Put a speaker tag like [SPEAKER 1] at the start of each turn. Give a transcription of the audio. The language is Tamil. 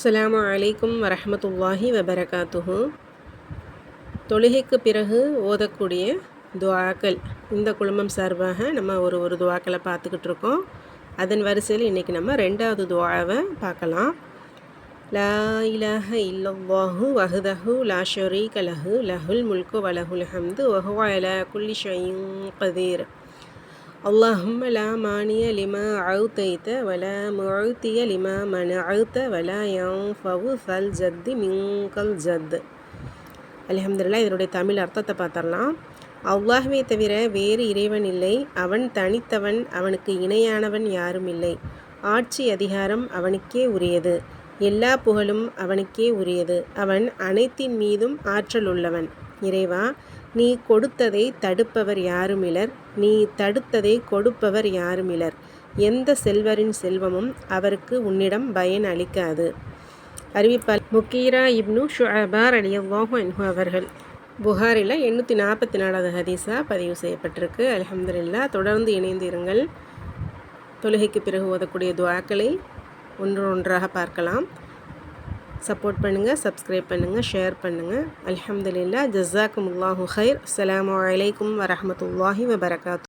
[SPEAKER 1] அஸ்லாம் அலைக்கும் வரமத்துல்லாஹி வபரகாத்துஹு. தொழுகைக்கு பிறகு ஓதக்கூடிய துவாக்கள் இந்த குழுமம் சார்பாக நம்ம ஒரு ஒரு துவாக்களை பார்த்துக்கிட்டு இருக்கோம். அதன் வரிசையில் இன்றைக்கி நம்ம ரெண்டாவது துவாவை பார்க்கலாம். லா இலஹ இல்லல்லாஹு வஹுதஹு லா ஷரீக லஹு லஹுல் முல்கு வலஹுல் ஹம்து வஹுவ அலா குல்லி ஷையின் கதீர். اللهم لا مانع لما أعطيت ولا معطي لما منعت ولا ينفع ذا الجد منك الجد அலமதுல்லா இதனுடைய தமிழ் அர்த்தத்தை பார்த்துடலாம் அல்லாஹ்வே தவிர வேறு இறைவன் இல்லை அவன் தனித்தவன் அவனுக்கு இணையானவன் யாரும் இல்லை ஆட்சி அதிகாரம் அவனுக்கே உரியது எல்லா புகழும் அவனுக்கே உரியது அவன் அனைத்தின் மீதும் ஆற்றல் உள்ளவன் இறைவா நீ கொடுத்ததை தடுப்பவர் யாருமிலர்? நீ தடுத்ததை கொடுப்பவர் யாருமிலர்? எந்த செல்வரின் செல்வமும் அவருக்கு உன்னிடம் பயன் அளிக்காது. அறிவிப்பால் முக்கீரா இப்னு ஷுஅபார் அலியல்லாஹு அன்ஹு அவர்கள். புகாரில் எண்ணூற்றி நாற்பத்தி நாலாவது ஹதீஸாக பதிவு செய்யப்பட்டிருக்கு. அலமதுல்லா தொடர்ந்து இணைந்து இருங்கள் தொழுகைக்கு பிறகு ஓதக்கூடிய துவாக்களை ஒன்று ஒன்றாக பார்க்கலாம். சப்போர்ட் பண்ணுங்கள் சப்ஸ்கிரைப் பண்ணுங்கள் ஷேர் பண்ணுங்கள் அலமதுல்லா ஜஸாக்குமுல்லாஹு ஹைர் அஸ்லாம் வலைக்கம் வரமத்துல்லாஹி வபரகாத்து